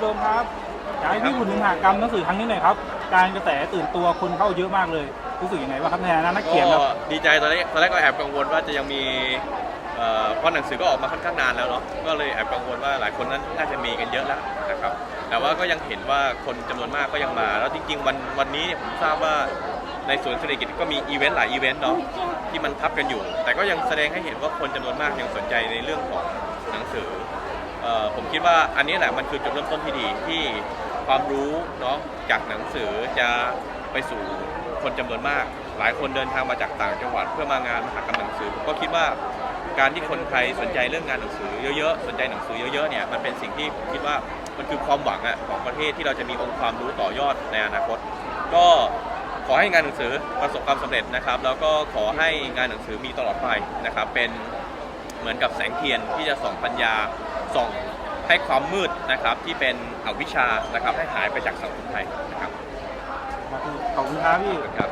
พี่โดมครับอยากให้พี่พูดถึงมหากรรมหนังสือครั้งนี้หน่อยครับ การกระแสตื่นตัวคนเข้าเยอะมากเลยรู้สึกยังไงบ้างครับในฐานะนักเขียนคก็รับดีใจตอนแรกตอนแรกก็แอบกังวลว่าจะยังมีเอ่อเพราะหนังสือก็ออกมาค่อนข้างนานแล้วเนาะก็เลยแอบกังวลว่าหลายคนนั้นน่าจะมีกันเยอะแล้วนะครับแต่ว่าก็ยังเห็นว่าคนจำนวนมากก็ยังมา แล้วจริง ๆ วันวันนี้เนี่ยผมทราบว่าในสวนเศรษฐกิจก็มีอีเวนต์หลายอีเวนต์เนาะที่มันทับกันอยู่ แต่ก็ยังแสดงให้เห็นว่าคนจำนวนมากยังสนใจในเรื่องของหนังสือเอ่อผมคิดว่าอันนี้แหละมันคือจุดเริ่มต้นที่ดีที่ความรู้เนาะจากหนังสือจะไปสู่คนจำนวนมาก หลายคนเดินทางมาจากต่างจังหวัดเพื่อมางานมหกรรมหนังสือผมก็คิดว่าการที่คนไทยสนใจเรื่องงานหนังสือเยอะๆ สนใจหนังสือเยอะๆเนี่ยมันเป็นสิ่งที่ผมคิดว่ามันคือความหวังอะของประเทศที่เราจะมีองค์ความรู้ต่อยอดในอนาคต ก็ขอให้งานหนังสือประสบความสำเร็จนะครับ แล้วก็ขอให้งานหนังสือมีตลอดไปนะครับเป็นเหมือนกับแสงเทียนที่จะส่องปัญญา ส่องให้ความมืดนะครับที่เป็นอวิชชานะครับให้หายไปจากสังคมไทยนะครับ ขอบคุณครับพี่ ครับ